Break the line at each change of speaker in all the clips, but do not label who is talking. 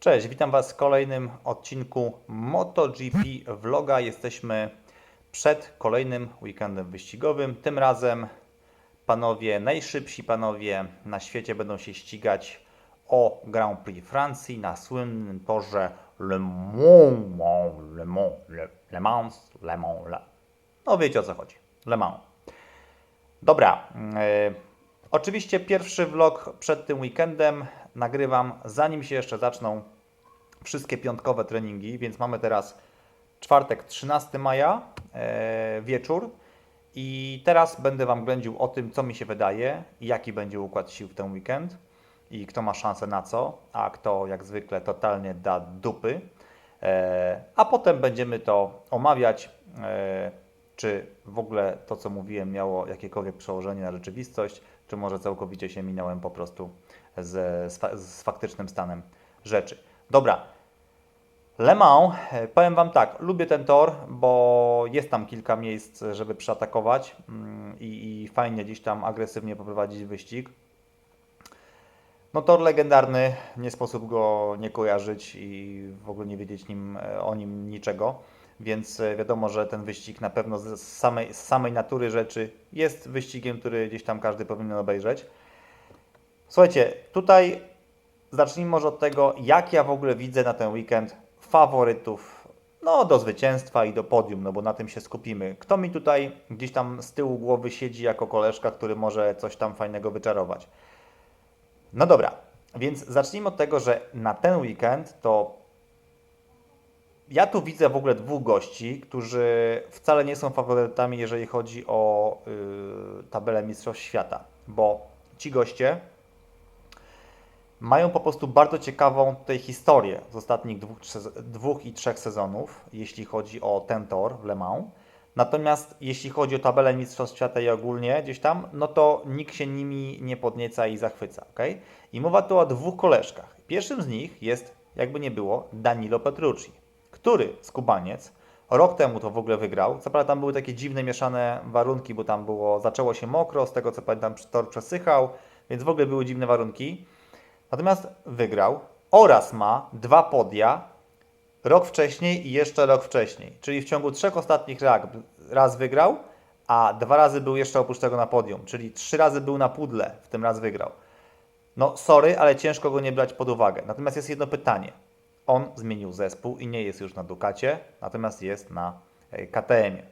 Cześć, witam Was w kolejnym odcinku MotoGP Vloga. Jesteśmy przed kolejnym weekendem wyścigowym. Tym razem panowie, najszybsi panowie na świecie będą się ścigać o Grand Prix Francji na słynnym torze Le Mans, Le Mans, Le, Mans, Le Mans, Le... No wiecie o co chodzi, Le Mans. Dobra. e, oczywiście pierwszy vlog przed tym weekendem nagrywam zanim się jeszcze zaczną wszystkie piątkowe treningi, więc mamy teraz czwartek 13 maja, e, wieczór. I teraz będę Wam ględził o tym, co mi się wydaje jaki będzie układ sił w ten weekend i kto ma szansę na co, a kto jak zwykle totalnie da dupy. E, a potem będziemy to omawiać, e, czy w ogóle to, co mówiłem, miało jakiekolwiek przełożenie na rzeczywistość, czy może całkowicie się minąłem po prostu z, z, z faktycznym stanem rzeczy. Dobra. Le Mans, e, powiem Wam tak, lubię ten tor, bo jest tam kilka miejsc, żeby przeatakować mm, i, i fajnie gdzieś tam agresywnie poprowadzić wyścig. No tor legendarny, nie sposób go nie kojarzyć i w ogóle nie wiedzieć nim, e, o nim niczego, więc e, wiadomo, że ten wyścig na pewno z samej, z samej natury rzeczy jest wyścigiem, który gdzieś tam każdy powinien obejrzeć. Słuchajcie, tutaj zacznijmy może od tego, jak ja w ogóle widzę na ten weekend faworytów no, do zwycięstwa i do podium, no bo na tym się skupimy. Kto mi tutaj gdzieś tam z tyłu głowy siedzi jako koleżka, który może coś tam fajnego wyczarować? No dobra, więc zacznijmy od tego, że na ten weekend to ja tu widzę w ogóle dwóch gości, którzy wcale nie są faworytami, jeżeli chodzi o yy, tabelę Mistrzostw Świata, bo ci goście mają po prostu bardzo ciekawą tutaj historię z ostatnich dwóch, dwóch i trzech sezonów, jeśli chodzi o ten tor w Le Mans. Natomiast jeśli chodzi o tabelę Mistrzostw Świata i ogólnie gdzieś tam, no to nikt się nimi nie podnieca i zachwyca, ok? I mowa tu o dwóch koleżkach. Pierwszym z nich jest, jakby nie było, Danilo Petrucci, który, skubaniec, rok temu to w ogóle wygrał. Co prawda tam były takie dziwne, mieszane warunki, bo tam było, zaczęło się mokro, z tego co pamiętam tor przesychał, więc w ogóle były dziwne warunki. Natomiast wygrał oraz ma dwa podia rok wcześniej i jeszcze rok wcześniej. Czyli w ciągu trzech ostatnich raz wygrał, a dwa razy był jeszcze oprócz tego na podium. Czyli trzy razy był na pudle, w tym raz wygrał. No sorry, ale ciężko go nie brać pod uwagę. Natomiast jest jedno pytanie. On zmienił zespół i nie jest już na Ducacie, natomiast jest na e, KTM-ie.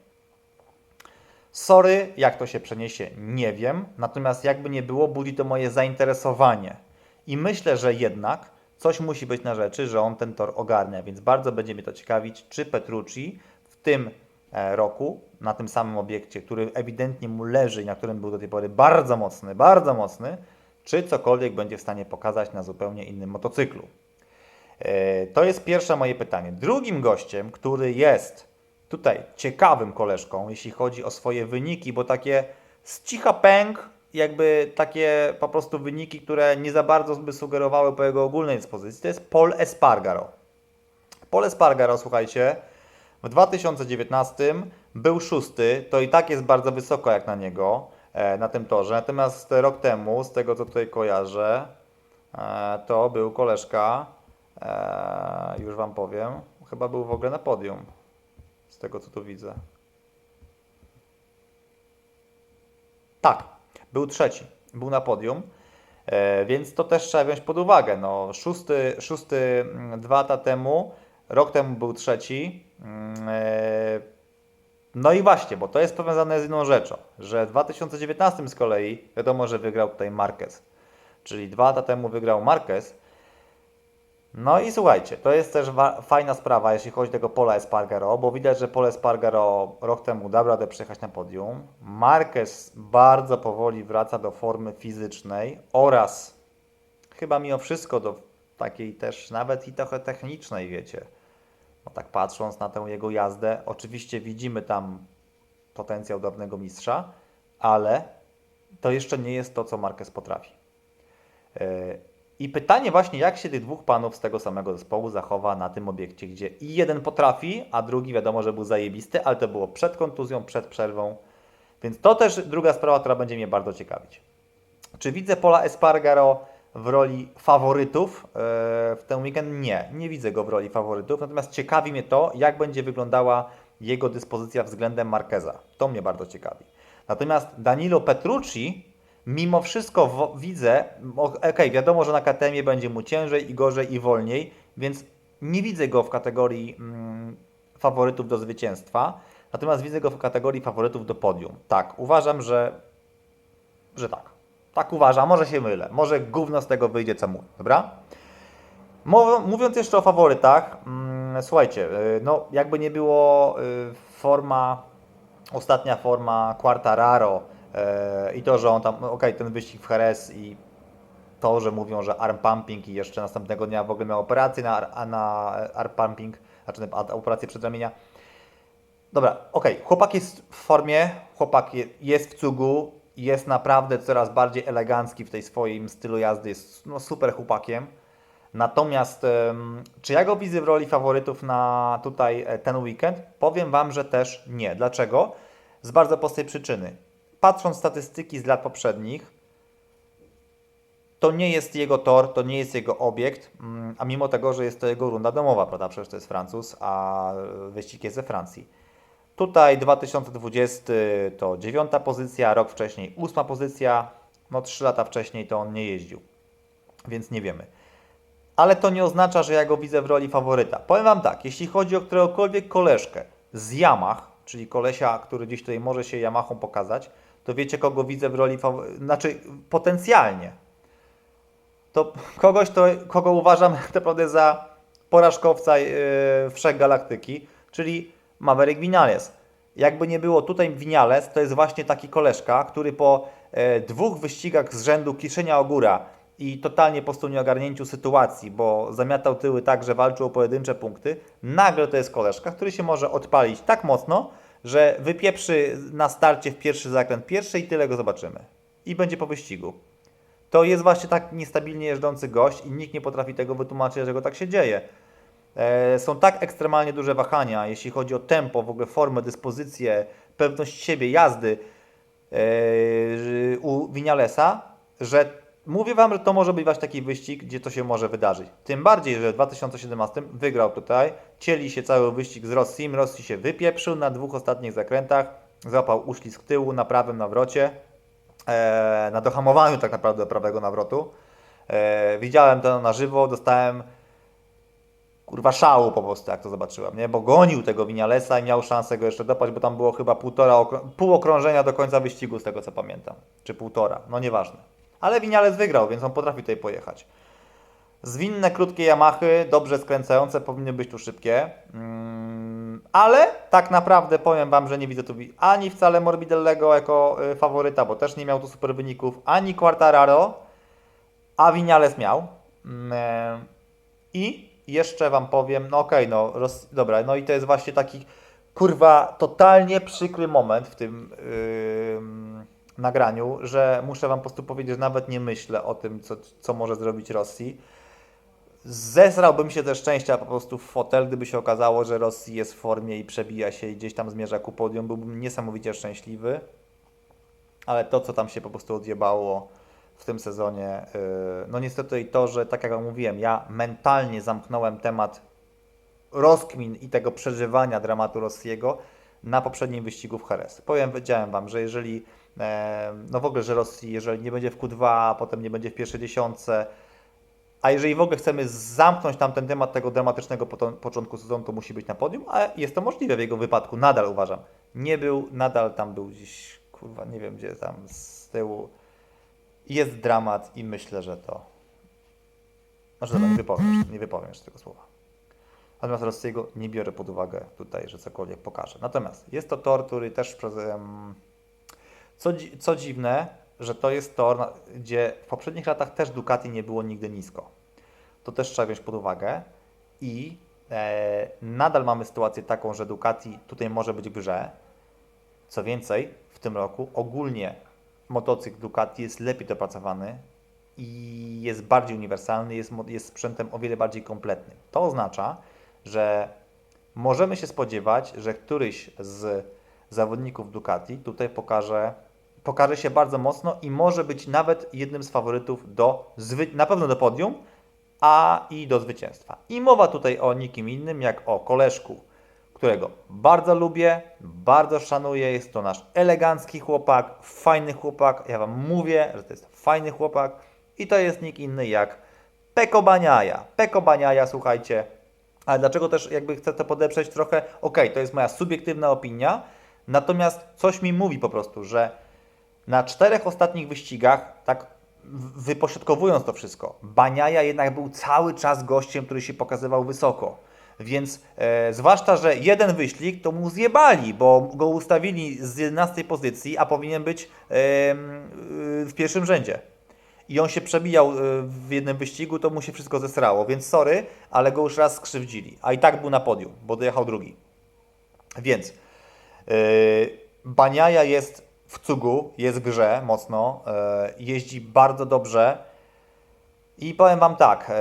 Sorry, jak to się przeniesie, nie wiem. Natomiast jakby nie było, budzi to moje zainteresowanie. I myślę, że jednak coś musi być na rzeczy, że on ten tor ogarnia, więc bardzo będzie mnie to ciekawić, czy Petrucci w tym e, roku, na tym samym obiekcie, który ewidentnie mu leży i na którym był do tej pory bardzo mocny, bardzo mocny, czy cokolwiek będzie w stanie pokazać na zupełnie innym motocyklu. E, To jest pierwsze moje pytanie. Drugim gościem, który jest tutaj ciekawym koleżką, jeśli chodzi o swoje wyniki, bo takie z cicha pęk, jakby takie po prostu wyniki, które nie za bardzo by sugerowały po jego ogólnej dyspozycji, to jest Paul Espargaro. Paul Espargaro, słuchajcie, w 2019 był szósty, to i tak jest bardzo wysoko jak na niego e, na tym torze. Natomiast rok temu, z tego co tutaj kojarzę, e, to był koleżka, e, już Wam powiem, chyba był w ogóle na podium, z tego co tu widzę. Tak, był trzeci, był na podium, e, więc to też trzeba wziąć pod uwagę. No, szósty, szósty mm, dwa lata temu, rok temu był trzeci. mm, e, No i właśnie, bo to jest powiązane z inną rzeczą, że w 2019 z kolei wiadomo, że wygrał tutaj Marquez. Czyli dwa lata temu wygrał Marquez. No i słuchajcie, to jest też fajna sprawa, jeśli chodzi o tego Pola Espargaro, bo widać, że Pole Espargaro rok temu dał radę przejechać na podium. Marquez bardzo powoli wraca do formy fizycznej oraz chyba mimo wszystko do takiej też nawet i trochę technicznej, wiecie. No tak patrząc na tę jego jazdę, oczywiście widzimy tam potencjał dawnego mistrza, ale to jeszcze nie jest to, co Marquez potrafi. Yy, I pytanie właśnie, jak się tych dwóch panów z tego samego zespołu zachowa na tym obiekcie, gdzie i jeden potrafi, a drugi wiadomo, że był zajebisty, ale to było przed kontuzją, przed przerwą. Więc to też druga sprawa, która będzie mnie bardzo ciekawić. Czy widzę Pola Espargaro w roli faworytów e, w ten weekend? Nie, nie widzę go w roli faworytów. Natomiast ciekawi mnie to, jak będzie wyglądała jego dyspozycja względem Marqueza. To mnie bardzo ciekawi. Natomiast Danilo Petrucci, mimo wszystko widzę, okej, wiadomo, że na KTM będzie mu ciężej i gorzej i wolniej, więc nie widzę go w kategorii mm, faworytów do zwycięstwa. Natomiast widzę go w kategorii faworytów do podium. Tak, uważam, że, że tak. Tak uważam, może się mylę. Może gówno z tego wyjdzie, co mówię, dobra? Mówiąc jeszcze o faworytach, mm, słuchajcie, y, no jakby nie było y, forma, ostatnia forma Quartararo i to, że on tam, okej, ten wyścig w Jerez i to, że mówią, że arm pumping i jeszcze następnego dnia w ogóle miał operację na, na arm pumping, znaczy na operację przedramienia. Dobra, okej, chłopak jest w formie, chłopak je, jest w cugu, jest naprawdę coraz bardziej elegancki w tej swoim stylu jazdy, jest no, super chłopakiem. Natomiast czy ja go widzę w roli faworytów na tutaj e, ten weekend? Powiem Wam, że też nie. Dlaczego? Z bardzo prostej przyczyny. Patrząc statystyki z lat poprzednich, to nie jest jego tor, to nie jest jego obiekt, mm, a mimo tego, że jest to jego runda domowa, prawda? Przecież to jest Francuz, a wyścig jest ze Francji. Tutaj 2020 to dziewiąta pozycja, rok wcześniej ósma pozycja, no trzy lata wcześniej to on nie jeździł, więc nie wiemy. Ale to nie oznacza, że ja go widzę w roli faworyta. Powiem Wam tak, jeśli chodzi o któregokolwiek koleżkę z Yamah, czyli kolesia, który gdzieś tutaj może się Yamahą pokazać, to wiecie kogo widzę w roli faworyta, znaczy potencjalnie, to kogoś, to, kogo uważam tak naprawdę za porażkowca yy, wszechgalaktyki, czyli Maverick Vinales. Jakby nie było tutaj Vinales, to jest właśnie taki koleżka, który po e, dwóch wyścigach z rzędu kiszenia ogóra i totalnie po prostu nieogarnięciu sytuacji, bo zamiatał tyły tak, że walczył o pojedyncze punkty, nagle to jest koleżka, który się może odpalić tak mocno, że wypieprzy na starcie w pierwszy zakręt pierwszy i tyle go zobaczymy. I będzie po wyścigu. To jest właśnie tak niestabilnie jeżdżący gość i nikt nie potrafi tego wytłumaczyć, dlaczego tak się dzieje. E, Są tak ekstremalnie duże wahania, jeśli chodzi o tempo, w ogóle formę, dyspozycję, pewność siebie, jazdy e, u Vinalesa, że mówię Wam, że to może być właśnie taki wyścig, gdzie to się może wydarzyć. Tym bardziej, że w 2017 wygrał tutaj, cieli się cały wyścig z Rossim, Rossi się wypieprzył na dwóch ostatnich zakrętach, złapał uślizg tyłu na prawym nawrocie, e, na dohamowaniu tak naprawdę prawego nawrotu. E, widziałem to na żywo, dostałem kurwa szału po prostu, jak to zobaczyłem, nie? Bo gonił tego Winialesa i miał szansę go jeszcze dopaść, bo tam było chyba półtora, okrą- pół okrążenia do końca wyścigu, z tego co pamiętam. Czy półtora, no nieważne. Ale Winiales wygrał, więc on potrafi tutaj pojechać. Zwinne, krótkie Yamahy, dobrze skręcające, powinny być tu szybkie. Mm, ale tak naprawdę powiem Wam, że nie widzę tu ani wcale Morbidellego jako y, faworyta, bo też nie miał tu super wyników, ani Quartararo, a Vinales miał. Mm, e, I jeszcze Wam powiem, no okej, no roz, dobra, no i to jest właśnie taki kurwa totalnie przykry moment w tym ym, nagraniu, że muszę Wam po prostu powiedzieć, że nawet nie myślę o tym, co, co może zrobić Rosji. Zesrałbym się ze szczęścia po prostu w fotel, gdyby się okazało, że Rosji jest w formie i przebija się i gdzieś tam zmierza ku podium. Byłbym niesamowicie szczęśliwy. Ale to, co tam się po prostu odjebało w tym sezonie, yy, no niestety i to, że tak jak mówiłem, ja mentalnie zamknąłem temat rozkmin i tego przeżywania dramatu Rossiego na poprzednim wyścigu w Jerez. Powiem, powiedziałem Wam, że jeżeli, no w ogóle, że Rosji, jeżeli nie będzie w Q2, a potem nie będzie w pierwszej dziesiątce, a jeżeli w ogóle chcemy zamknąć tam ten temat tego dramatycznego początku sezonu, to musi być na podium, a jest to możliwe w jego wypadku, nadal uważam. Nie był, nadal tam był gdzieś, kurwa, nie wiem gdzie tam z tyłu. Jest dramat i myślę, że to... Znaczy, dobra, nie wypowiem, nie wypowiem jeszcze tego słowa. Natomiast Rossiego nie biorę pod uwagę tutaj, że cokolwiek pokaże. Natomiast jest to tor, który też przez. em, Co, co dziwne, że to jest tor, gdzie w poprzednich latach też Ducati nie było nigdy nisko. To też trzeba wziąć pod uwagę. I e, nadal mamy sytuację taką, że Ducati tutaj może być grze. Co więcej, w tym roku ogólnie motocykl Ducati jest lepiej dopracowany i jest bardziej uniwersalny, jest, jest sprzętem o wiele bardziej kompletnym. To oznacza, że możemy się spodziewać, że któryś z zawodników Ducati tutaj pokaże pokaże się bardzo mocno i może być nawet jednym z faworytów do, na pewno do podium, a i do zwycięstwa. I mowa tutaj o nikim innym jak o koleżku, którego bardzo lubię, bardzo szanuję. Jest to nasz elegancki chłopak, fajny chłopak. Ja Wam mówię, że to jest fajny chłopak i to jest nikt inny jak Peko Baniaja. Peko Baniaja, słuchajcie, ale dlaczego też jakby chcę to podeprzeć trochę? Okej, to jest moja subiektywna opinia, natomiast coś mi mówi po prostu, że na czterech ostatnich wyścigach, tak wypośrodkowując to wszystko, Baniaja jednak był cały czas gościem, który się pokazywał wysoko. Więc e, zwłaszcza, że jeden wyścig to mu zjebali, bo go ustawili z 11 pozycji, a powinien być y, w pierwszym rzędzie. I on się przebijał y, w jednym wyścigu, to mu się wszystko zesrało, więc sorry, ale go już raz skrzywdzili. A i tak był na podium, bo dojechał drugi. Więc yy, Baniaja jest w cugu, jest w grze mocno, yy, jeździ bardzo dobrze i powiem Wam tak,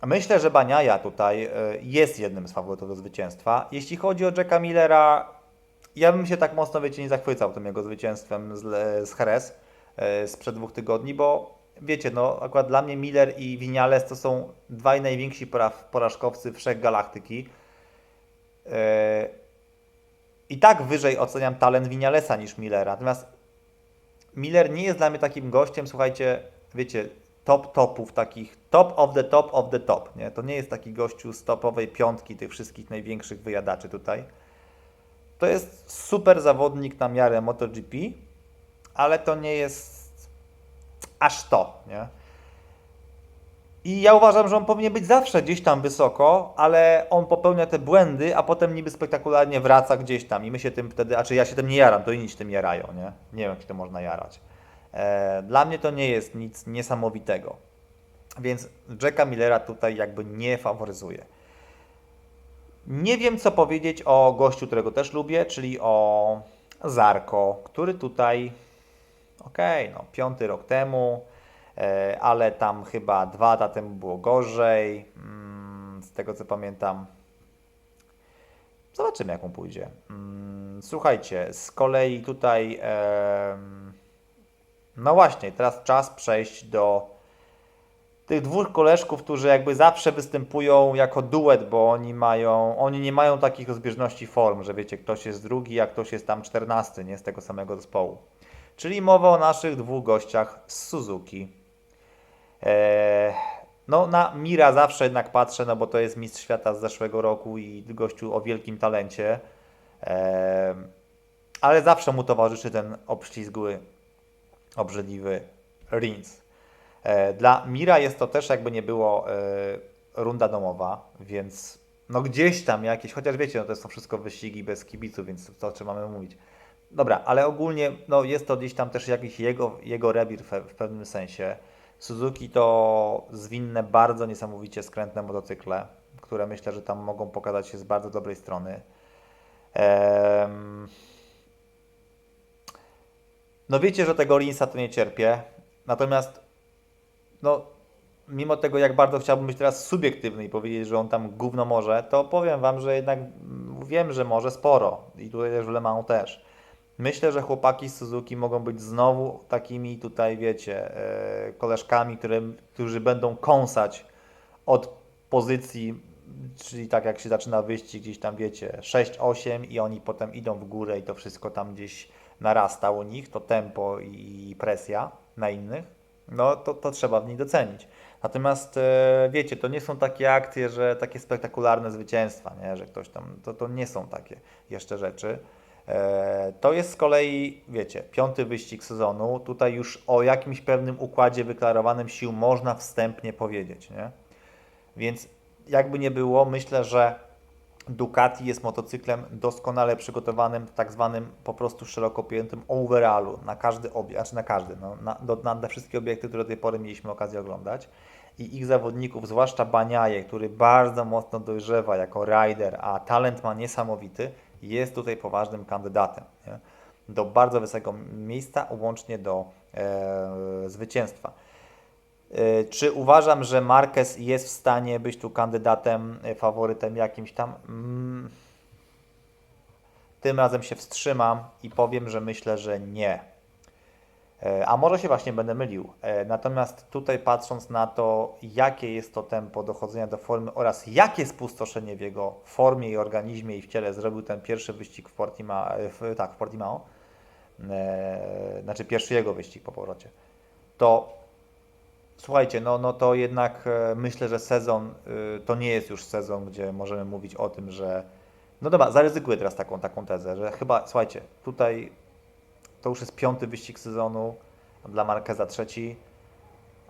yy, myślę, że Baniaja tutaj yy, jest jednym z faworytów do zwycięstwa. Jeśli chodzi o Jacka Millera, ja bym się tak mocno, wiecie, nie zachwycał tym jego zwycięstwem z, z sprzed dwóch tygodni, bo wiecie, no akurat dla mnie Miller i Vinales to są dwaj najwięksi pora- porażkowcy wszechgalaktyki. Yy, i tak wyżej oceniam talent Vinalesa niż Millera. Natomiast Miller nie jest dla mnie takim gościem, słuchajcie, wiecie, top topów, takich top of the top of the top. Nie? To nie jest taki gościu z topowej piątki tych wszystkich największych wyjadaczy tutaj. To jest super zawodnik na miarę MotoGP, ale to nie jest aż to. Nie? I ja uważam, że on powinien być zawsze gdzieś tam wysoko, ale on popełnia te błędy, a potem niby spektakularnie wraca gdzieś tam i my się tym wtedy, a czy ja się tym nie jaram, to inni się tym jarają, nie? Nie wiem, jak się to można jarać. E, dla mnie to nie jest nic niesamowitego. Więc Jacka Millera tutaj jakby nie faworyzuje. Nie wiem, co powiedzieć o gościu, którego też lubię, czyli o Zarko, który tutaj, okej, no piąty rok temu, ale tam chyba dwa lata temu było gorzej, mm, z tego co pamiętam. Zobaczymy, jak mu pójdzie. Mm, Słuchajcie, z kolei tutaj, no właśnie, teraz czas przejść do tych dwóch koleżków, którzy jakby zawsze występują jako duet, bo oni mają, oni nie mają takich rozbieżności form, że wiecie, ktoś jest drugi, a ktoś jest tam czternasty, nie z tego samego zespołu. Czyli mowa o naszych dwóch gościach z Suzuki. Eee, no na Mira zawsze jednak patrzę, no bo to jest mistrz świata z zeszłego roku i gościu o wielkim talencie. Eee, ale zawsze mu towarzyszy ten obślizgły, obrzydliwy Rins. E, Dla Mira jest to też jakby nie było e, runda domowa, więc no gdzieś tam jakieś, chociaż wiecie, no to są wszystko wyścigi bez kibiców, więc to o czym mamy mówić. Dobra, ale ogólnie no jest to gdzieś tam też jakiś jego, jego rewir w, w pewnym sensie. Suzuki to zwinne, bardzo niesamowicie skrętne motocykle, które myślę, że tam mogą pokazać się z bardzo dobrej strony. No wiecie, że tego Linsa to nie cierpię, natomiast no, mimo tego, jak bardzo chciałbym być teraz subiektywny i powiedzieć, że on tam gówno może, to powiem Wam, że jednak wiem, że może sporo i tutaj też w Le Mans też. Myślę, że chłopaki z Suzuki mogą być znowu takimi tutaj, wiecie, e, koleżkami, które, którzy będą kąsać od pozycji, czyli tak jak się zaczyna wyścig, gdzieś tam wiecie, 6-8 i oni potem idą w górę i to wszystko tam gdzieś narasta u nich, to tempo i presja na innych, no to, to trzeba w nich docenić. Natomiast e, wiecie, to nie są takie akcje, że takie spektakularne zwycięstwa, nie? że ktoś tam, to, to nie są takie jeszcze rzeczy. E, To jest z kolei, wiecie, piąty wyścig sezonu. Tutaj już o jakimś pewnym układzie wyklarowanym sił można wstępnie powiedzieć, nie? Więc jakby nie było, myślę, że Ducati jest motocyklem doskonale przygotowanym tak zwanym po prostu szeroko pojętym overallu na każdy obiekt, znaczy na każdy, no, na, do, na, na wszystkie obiekty, które do tej pory mieliśmy okazję oglądać. I ich zawodników, zwłaszcza Baniaje, który bardzo mocno dojrzewa jako rider, a talent ma niesamowity, jest tutaj poważnym kandydatem nie? do bardzo wysokiego miejsca, łącznie do e, zwycięstwa. E, Czy uważam, że Marquez jest w stanie być tu kandydatem, e, faworytem jakimś tam? Mm, Tym razem się wstrzymam i powiem, że myślę, że nie. E, A może się właśnie będę mylił. E, Natomiast tutaj patrząc na to, jakie jest to tempo dochodzenia do formy oraz jakie spustoszenie w jego formie i organizmie i w ciele zrobił ten pierwszy wyścig w Portimao, w, tak, w Portimao, e, znaczy pierwszy jego wyścig po powrocie, to słuchajcie, no, no to jednak e, myślę, że sezon to nie jest już sezon, gdzie możemy mówić o tym, że no dobra, zaryzykuję teraz taką, taką tezę, że chyba, słuchajcie, tutaj to już jest piąty wyścig sezonu dla Marqueza trzeci,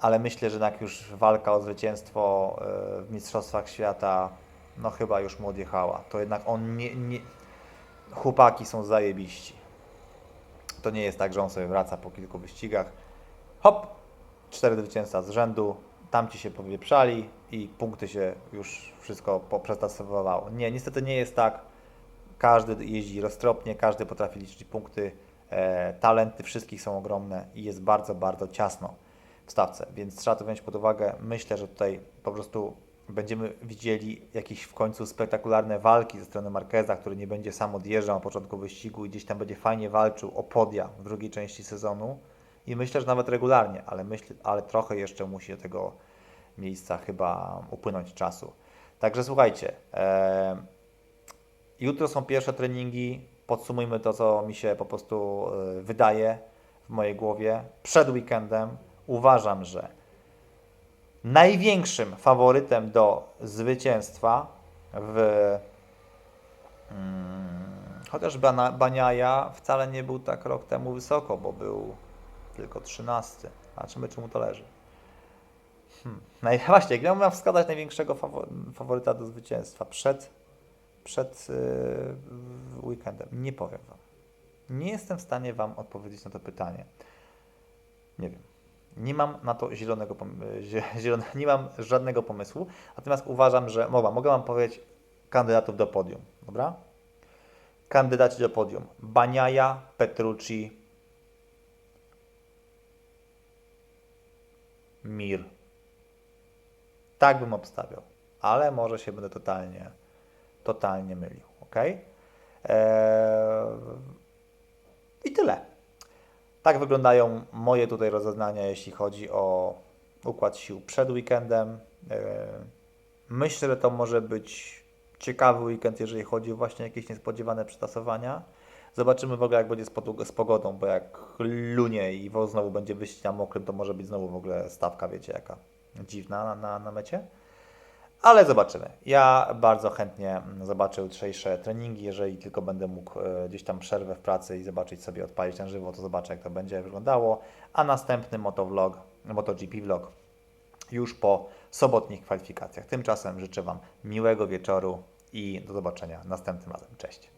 ale myślę, że jednak już walka o zwycięstwo e, w Mistrzostwach Świata, no chyba już mu odjechała. To jednak on nie, nie... Chłopaki są zajebiści. To nie jest tak, że on sobie wraca po kilku wyścigach. Hop, cztery zwycięstwa z rzędu, tamci się powieprzali i punkty się już wszystko poprzetasowało. Nie, niestety nie jest tak. Każdy jeździ roztropnie, każdy potrafi liczyć punkty. E, talenty wszystkich są ogromne i jest bardzo, bardzo ciasno w stawce, więc trzeba to wziąć pod uwagę. Myślę, że tutaj po prostu będziemy widzieli jakieś w końcu spektakularne walki ze strony Marqueza, który nie będzie sam odjeżdżał na początku wyścigu i gdzieś tam będzie fajnie walczył o podia w drugiej części sezonu. I myślę, że nawet regularnie, ale, myślę, ale trochę jeszcze musi do tego miejsca chyba upłynąć czasu. Także słuchajcie, e, jutro są pierwsze treningi. Podsumujmy to, co mi się po prostu e, wydaje w mojej głowie. Przed weekendem uważam, że największym faworytem do zwycięstwa w mm, chociaż Baniaja wcale nie był tak rok temu wysoko, bo był tylko 13. Zobaczymy, czemu to leży. Hmm. No i właśnie, gdybym miał wskazać największego fawo- faworyta do zwycięstwa przed, przed yy, weekendem, nie powiem Wam. Nie jestem w stanie Wam odpowiedzieć na to pytanie. Nie wiem. Nie mam na to zielonego, zielone, nie mam żadnego pomysłu, natomiast uważam, że mogę, mogę Wam powiedzieć kandydatów do podium, dobra? Kandydaci do podium. Baniaja, Petrucci, Mir. Tak bym obstawiał, ale może się będę totalnie, totalnie mylił, ok? Eee, I tyle. Tak wyglądają moje tutaj rozeznania, jeśli chodzi o układ sił przed weekendem. Eee, Myślę, że to może być ciekawy weekend, jeżeli chodzi o właśnie jakieś niespodziewane przetasowania. Zobaczymy w ogóle, jak będzie z, pogodą, bo jak lunie i znowu będzie wyścig na mokrym, to może być znowu w ogóle stawka, wiecie, jaka dziwna na, na, na mecie. Ale zobaczymy. Ja bardzo chętnie mm, zobaczę jutrzejsze treningi. Jeżeli tylko będę mógł e, gdzieś tam przerwę w pracy i zobaczyć sobie, odpalić na żywo, to zobaczę, jak to będzie wyglądało. A następny motovlog, MotoGP vlog już po sobotnich kwalifikacjach. Tymczasem życzę Wam miłego wieczoru i do zobaczenia następnym razem. Cześć.